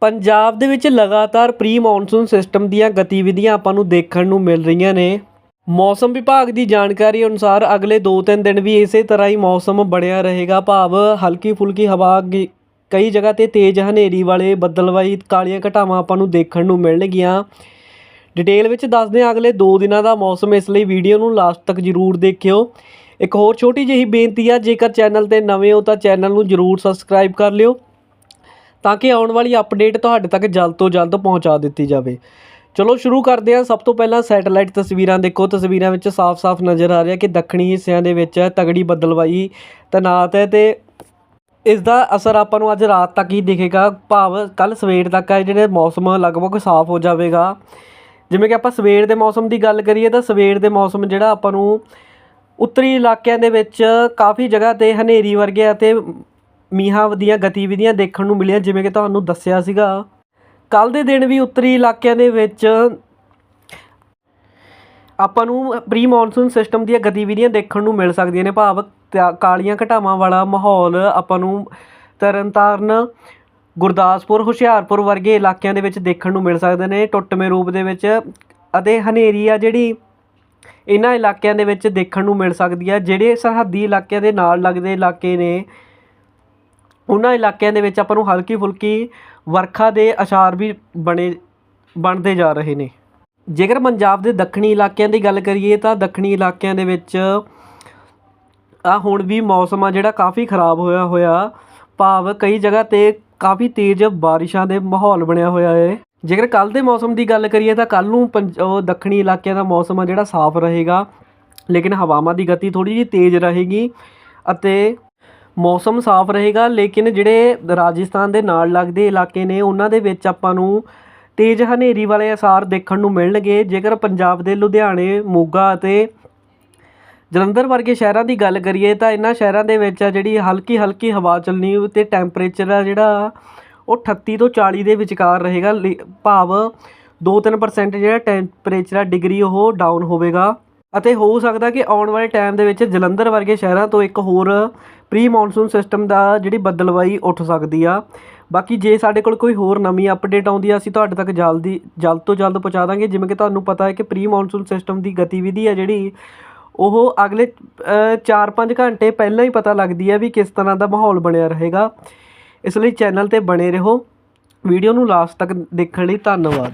ਪੰਜਾਬ ਦੇ ਵਿੱਚ ਲਗਾਤਾਰ ਪ੍ਰੀ ਮੌਨਸੂਨ ਸਿਸਟਮ ਦੀਆਂ ਗਤੀਵਿਧੀਆਂ ਆਪਾਂ ਨੂੰ ਦੇਖਣ ਨੂੰ ਮਿਲ ਰਹੀਆਂ ਨੇ। ਮੌਸਮ ਵਿਭਾਗ ਦੀ ਜਾਣਕਾਰੀ ਅਨੁਸਾਰ ਅਗਲੇ 2-3 ਦਿਨ ਵੀ ਇਸੇ ਤਰ੍ਹਾਂ ਹੀ ਮੌਸਮ ਬਣਿਆ ਰਹੇਗਾ। ਭਾਵ ਹਲਕੀ ਫੁਲਕੀ ਹਵਾ ਗੀ- ਕਈ ਜਗ੍ਹਾ ਤੇ ਤੇਜ਼ ਹਨੇਰੀ ਵਾਲੇ ਬੱਦਲਵਾਈ ਕਾਲੀਆਂ ਘਟਾਵਾਂ ਆਪਾਂ ਨੂੰ ਦੇਖਣ ਨੂੰ ਮਿਲਣਗੀਆਂ। ਡਿਟੇਲ ਵਿੱਚ ਦੱਸਦੇ ਹਾਂ, ਅਗਲੇ 2 ਦਿਨਾਂ ਦਾ ਮੌਸਮ ਇਸ ਲਈ ਵੀਡੀਓ ਨੂੰ ਲਾਸਟ ਤੱਕ ਜ਼ਰੂਰ ਦੇਖਿਓ। ਇੱਕ ਹੋਰ ਛੋਟੀ ਜਿਹੀ ਬੇਨਤੀ ਆ, ਜੇਕਰ ਚੈਨਲ ਤੇ ਨਵੇਂ ਹੋ ਤਾਂ ਚੈਨਲ ਨੂੰ ਜ਼ਰੂਰ ਸਬਸਕ੍ਰਾਈਬ ਕਰ ਲਿਓ। ਤਾਂ ਕਿ ਆਉਣ ਵਾਲੀ ਅਪਡੇਟ ਤੁਹਾਡੇ ਤੱਕ ਜਲਦ ਤੋਂ ਜਲਦ ਪਹੁੰਚਾ ਦਿੱਤੀ ਜਾਵੇ। ਚਲੋ ਸ਼ੁਰੂ ਕਰਦੇ ਹਾਂ। ਸਭ ਤੋਂ ਪਹਿਲਾਂ ਸੈਟੇਲਾਈਟ ਤਸਵੀਰਾਂ ਦੇਖੋ। ਤਸਵੀਰਾਂ ਵਿੱਚ ਸਾਫ਼-ਸਾਫ਼ ਨਜ਼ਰ ਆ ਰਿਹਾ ਕਿ ਦੱਖਣੀ ਹਿੱਸਿਆਂ ਦੇ ਵਿੱਚ ਤਗੜੀ ਬੱਦਲਵਾਈ ਤੈਨਾਤ ਹੈ ਤੇ ਇਸ ਦਾ ਅਸਰ ਆਪਾਂ ਨੂੰ ਅੱਜ ਰਾਤ ਤੱਕ ਹੀ ਦਿਖੇਗਾ। ਭਾਵ ਕੱਲ ਸਵੇਰ ਤੱਕ ਹੈ ਜਿਹੜੇ ਮੌਸਮ ਲਗਭਗ ਸਾਫ਼ ਹੋ ਜਾਵੇਗਾ। ਜਿਵੇਂ ਕਿ ਆਪਾਂ ਸਵੇਰ ਦੇ ਮੌਸਮ ਦੀ ਗੱਲ ਕਰੀਏ ਤਾਂ ਸਵੇਰ ਦੇ ਮੌਸਮ ਜਿਹੜਾ ਆਪਾਂ ਨੂੰ ਉੱਤਰੀ ਇਲਾਕਿਆਂ ਦੇ ਵਿੱਚ ਕਾਫੀ ਜਗ੍ਹਾ ਤੇ ਹਨੇਰੀ ਵਰਗੇ ਅਤੇ ਮੀਂਹਾਂ ਦੀਆਂ ਗਤੀਵਿਧੀਆਂ ਦੇਖਣ ਨੂੰ ਮਿਲੀਆਂ, ਜਿਵੇਂ ਕਿ ਤੁਹਾਨੂੰ ਦੱਸਿਆ ਸੀਗਾ। ਕੱਲ ਦੇ ਦਿਨ ਵੀ ਉੱਤਰੀ ਇਲਾਕਿਆਂ ਦੇ ਵਿੱਚ ਆਪਾਂ ਨੂੰ ਪ੍ਰੀ ਮੌਨਸੂਨ ਸਿਸਟਮ ਦੀਆਂ ਗਤੀਵਿਧੀਆਂ ਦੇਖਣ ਨੂੰ ਮਿਲ ਸਕਦੀਆਂ ਨੇ। ਭਾਵ ਤਿਆ- ਕਾਲੀਆਂ ਘਟਾਵਾਂ ਵਾਲਾ ਮਾਹੌਲ ਆਪਾਂ ਨੂੰ ਤਰਨਤਾਰਨ, ਗੁਰਦਾਸਪੁਰ, ਹੁਸ਼ਿਆਰਪੁਰ ਵਰਗੇ ਇਲਾਕਿਆਂ ਦੇ ਵਿੱਚ ਦੇਖਣ ਨੂੰ ਮਿਲ ਸਕਦੇ ਨੇ। ਟੁੱਟਵੇਂ ਰੂਪ ਦੇ ਵਿੱਚ ਅਤੇ ਹਨੇਰੀ ਆ ਜਿਹੜੀ ਇਹਨਾਂ ਇਲਾਕਿਆਂ ਦੇ ਵਿੱਚ ਦੇਖਣ ਨੂੰ ਮਿਲ ਸਕਦੀ ਹੈ ਜਿਹੜੇ ਸਰਹੱਦੀ ਇਲਾਕਿਆਂ ਦੇ ਨਾਲ ਲੱਗਦੇ ਇਲਾਕੇ ਨੇ। ਉਹਨਾਂ ਇਲਾਕਿਆਂ ਦੇ ਵਿੱਚ ਆਪਾਂ ਨੂੰ ਹਲਕੀ ਫੁਲਕੀ ਵਰਖਾ ਦੇ ਅਸ਼ਾਰ ਵੀ ਬਣੇ, ਬਣਦੇ ਜਾ ਰਹੇ ਨੇ। ਜੇਕਰ ਪੰਜਾਬ ਦੇ ਦੱਖਣੀ ਇਲਾਕਿਆਂ ਦੀ ਗੱਲ ਕਰੀਏ ਤਾਂ ਦੱਖਣੀ ਇਲਾਕਿਆਂ ਦੇ ਵਿੱਚ ਆ ਹੁਣ ਵੀ ਮੌਸਮ ਆ ਜਿਹੜਾ ਕਾਫੀ ਖਰਾਬ ਹੋਇਆ ਹੋਇਆ। ਭਾਵ ਕਈ ਜਗ੍ਹਾ ਤੇ ਕਾਫੀ ਤੇਜ਼ ਬਾਰਿਸ਼ਾਂ ਦੇ ਮਾਹੌਲ ਬਣਿਆ ਹੋਇਆ ਹੈ ਜੇਕਰ ਕੱਲ ਦੇ ਮੌਸਮ ਦੀ ਗੱਲ ਕਰੀਏ ਤਾਂ ਕੱਲ ਨੂੰ ਪੰਜ- ਦੱਖਣੀ ਇਲਾਕਿਆਂ ਦਾ ਮੌਸਮ ਆ ਜਿਹੜਾ ਸਾਫ਼ ਰਹੇਗਾ। ਲੇਕਿਨ ਹਵਾਵਾਂ ਦੀ ਗਤੀ ਥੋੜੀ ਜਿਹੀ ਤੇਜ਼ ਰਹੇਗੀ ਅਤੇ ਮੌਸਮ ਸਾਫ਼ ਰਹੇਗਾ, ਲੇਕਿਨ ਜਿਹੜੇ ਰਾਜਸਥਾਨ ਦੇ ਨਾਲ ਲੱਗਦੇ ਇਲਾਕੇ ਨੇ, ਉਹਨਾਂ ਦੇ ਵਿੱਚ ਆਪਾਂ ਨੂੰ ਤੇਜ਼ ਹਨੇਰੀ ਵਾਲੇ ਅਸਾਰ ਦੇਖਣ ਨੂੰ ਮਿਲਣਗੇ। ਜੇਕਰ ਪੰਜਾਬ ਦੇ ਲੁਧਿਆਣੇ, ਮੋਗਾ ਅਤੇ ਜਲੰਧਰ ਵਰਗੇ ਸ਼ਹਿਰਾਂ ਦੀ ਗੱਲ ਕਰੀਏ, ਤਾਂ ਇਹਨਾਂ ਸ਼ਹਿਰਾਂ ਦੇ ਵਿੱਚ ਆ ਜਿਹੜੀ ਹਲਕੀ ਹਲਕੀ ਹਵਾ ਚੱਲਣੀ ਤੇ ਟੈਂਪਰੇਚਰ ਆ ਜਿਹੜਾ, ਉਹ 38 ਤੋਂ 40 ਦੇ ਵਿਚਕਾਰ ਰਹੇਗਾ। ਲੇ- ਭਾਵ 2-3% ਜਿਹੜਾ ਟੈਂਪਰੇਚਰ ਆ ਡਿਗਰੀ ਉਹ ਡਾਊਨ ਹੋਵੇਗਾ। ਅਤੇ ਹੋ ਸਕਦਾ ਕਿ ਆਉਣ ਵਾਲੇ ਟਾਈਮ ਦੇ ਵਿੱਚ ਜਲੰਧਰ ਵਰਗੇ ਸ਼ਹਿਰਾਂ ਤੋਂ ਇੱਕ ਹੋਰ ਪ੍ਰੀ ਮੌਨਸੂਨ ਸਿਸਟਮ ਦਾ ਜਿਹੜੀ ਬੱਦਲਵਾਈ ਉੱਠ ਸਕਦੀ ਆ। ਬਾਕੀ ਜੇ ਸਾਡੇ ਕੋਲ ਕੋਈ ਹੋਰ ਨਵੀਂ ਅਪਡੇਟ ਆਉਂਦੀ ਆ, ਅਸੀਂ ਤੁਹਾਡੇ ਤੱਕ ਜਲਦੀ, ਜਲਦ ਤੋਂ ਜਲਦ ਪਹੁੰਚਾ ਦਾਂਗੇ। ਜਿਵੇਂ ਕਿ ਤੁਹਾਨੂੰ ਪਤਾ ਹੈ ਕਿ ਪ੍ਰੀ ਮੌਨਸੂਨ ਸਿਸਟਮ ਦੀ ਗਤੀਵਿਧੀ ਆ ਜਿਹੜੀ, ਉਹ ਅਗਲੇ 4-5 ਘੰਟੇ ਪਹਿਲਾਂ ਹੀ ਪਤਾ ਲੱਗਦੀ ਹੈ ਵੀ ਕਿਸ ਤਰ੍ਹਾਂ ਦਾ ਮਾਹੌਲ ਬਣਿਆ ਰਹੇਗਾ। ਇਸ ਲਈ ਚੈਨਲ ਤੇ ਬਣੇ ਰਹੋ। ਵੀਡੀਓ ਨੂੰ ਲਾਸਟ ਤੱਕ ਦੇਖਣ ਲਈ ਧੰਨਵਾਦ।